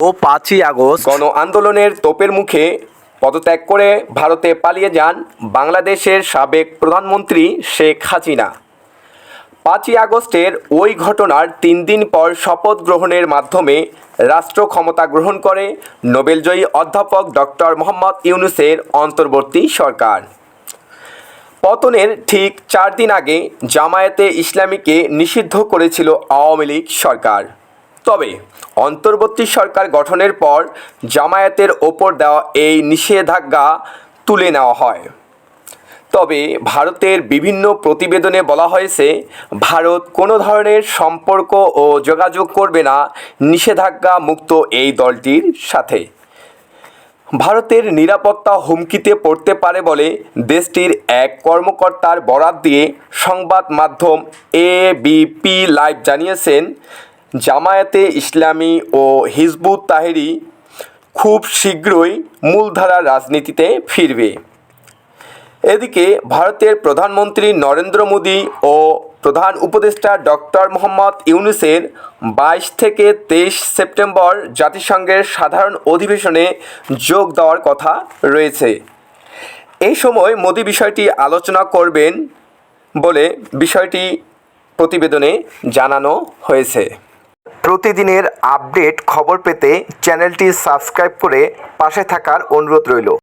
ও পাঁচই আগস্ট গণ আন্দোলনের তোপের মুখে পদত্যাগ করে ভারতে পালিয়ে যান বাংলাদেশের সাবেক প্রধানমন্ত্রী শেখ হাসিনা। পাঁচই আগস্টের ওই ঘটনার তিন দিন পর শপথ গ্রহণের মাধ্যমে রাষ্ট্র ক্ষমতা গ্রহণ করে নোবেলজয়ী অধ্যাপক ডক্টর মোহাম্মদ ইউনুসের অন্তর্বর্তী সরকার। পতনের ঠিক চার দিন আগে জামায়াতে ইসলামীকে নিষিদ্ধ করেছিল আওয়ামী লীগ সরকার। তবে অন্তর্বর্তী সরকার গঠনের পর জামায়াতের ওপর দেওয়া এই নিষেধাজ্ঞা তুলে নেওয়া হয়। তবে ভারতের বিভিন্ন প্রতিবেদনে বলা হয়েছে, ভারত কোনো ধরনের সম্পর্ক ও যোগাযোগ করবে না, নিষেধাজ্ঞা মুক্ত এই দলটির সাথে। ভারতের নিরাপত্তা হুমকিতে পড়তে পারে বলে দেশটির এক কর্মকর্তার বরাত দিয়ে সংবাদ মাধ্যম এবিপি লাইভ জানিয়েছেন জামায়াতে ইসলামী ও হিজবুত তাহেরি খুব শীঘ্রই মূলধারার রাজনীতিতে ফিরবে। এদিকে ভারতের প্রধানমন্ত্রী নরেন্দ্র মোদী ও প্রধান উপদেষ্টা ডক্টর মোহাম্মদ ইউনুসের বাইশ থেকে তেইশ সেপ্টেম্বর জাতিসংঘের সাধারণ অধিবেশনে যোগ দেওয়ার কথা রয়েছে। এই সময় মোদী বিষয়টি আলোচনা করবেন বলে বিষয়টি প্রতিবেদনে জানানো হয়েছে। প্রতিদিনের আপডেট খবর পেতে চ্যানেলটি সাবস্ক্রাইব করে পাশে থাকার অনুরোধ রইল।